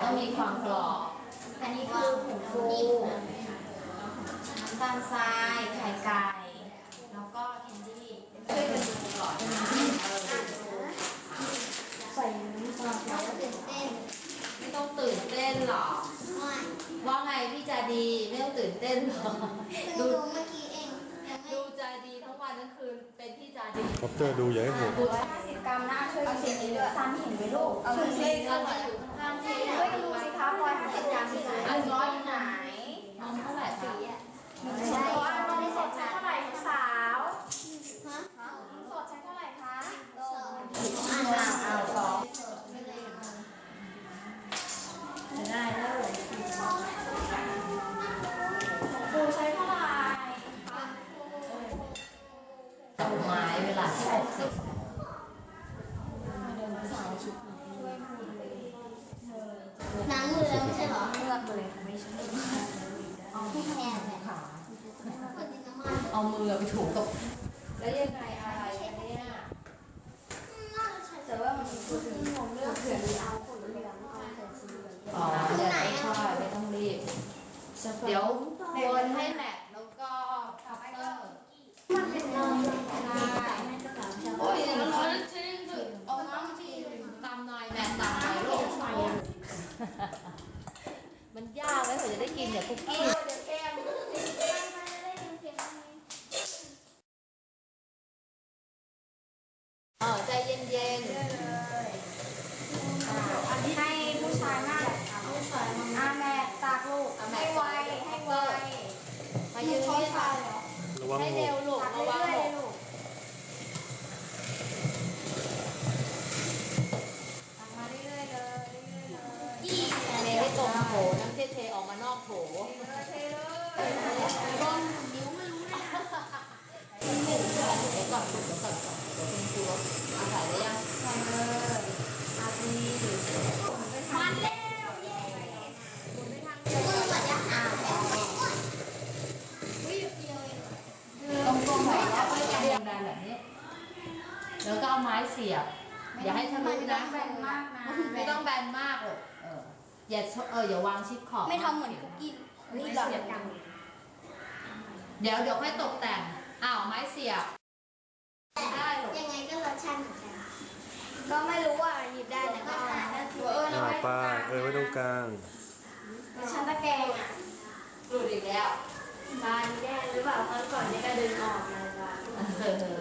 ต้องมีความกรอบ อันนี้คือผงฟูน้ำตาลทราย ไข่ไก่ แล้วก็แคนดี้ช่วยกันดูก่อนนะเออใส่น้ำซอสแล้วก็ตื่นเต้น ไม่ต้องตื่นเต้นหรอก ไม่ว่าไงพี่จาดี ไม่ต้องตื่นเต้นหรอกดูดูเมื่อกี้เองยังไม่ดูจาดีทั้งวันทั้งคืน เป็นพี่จาดีคอปเตอร์ดูอย่าให้หกร้อยห้าสิบกรัมนะช่วยกันดูด้วยซ้ำเห็นไหมลูกเอาถึถึงงเลเลยยก็มาอยู่ น้ำมือแล้วไม่ใช่เหรอเลือกเลยไม่ใช่เอาที่แทนเลยค่ะคนเอามือไปถูกับแล้วยังไงอะไรกันเนี่ย แต่ว่ามันพูดถึงผมเลือกเผื่อเอาคนเหลืองเอาแต่สีเหลือง อ๋อเดี๋ยวใช่ไม่ต้องรีบ เดี๋ยววนให้แมทแล้วก็คัพเตอร์ มันเป็นเนยได้แม่ก็สามชั้น โอ้ยแล้วร้อนชิ้นสุดเอาน้ำที่ตามหน่อย แมทตามหน่อยลูกมันยากไหมผมจะได้กินเนี่ยคุกกี้เดี๋ยวแก้มได้ยินเสียงไหมเออใจเย็นให้ผู้ชายมากผู้ชายอาแม่ตากลูกให้ไวให้ไวๆมายืนนี่ค่ะระวังให้หเร็ก วลูก มานอกโถเทเลยก้นนิ้วไม่รู้เลยนะเดี๋ยวก่อนเดี๋ยวก่อนเดี๋ยวคุณครูอาศัยได้ยังใส่เลยอาดีมันเร็วเย้มือมันจะหาแล้วอุ้ยเดียวเองตรงตรงไหนแล้วก็จะเรียงแบนแบบนี้ แล้วก็เอาไม้เสียบ อย่าให้ทะลุนะแบนมากนะไม่ต้องแบนมากหรอกเออ อย่าชเอออย่าวางชิดขอบไม่ทำเหมือนคุกกี้นี่เราอยากกันเดี๋ยวเดี๋ยวค่อยตกแต่งอ้าวไม้เสียบได้หรอยังไงก็รสชาติเหมือนกันก็ไม่รู้ว่าหยิบได้แต่ก็เอาเอออ่าป้าเออไว้ตรงกลางฉันตะแกงอะหลุดอีกแล้วบานแย่หรือเปล่าตอนก่อนนี่ก็ดึงออกเลยว่ะเออ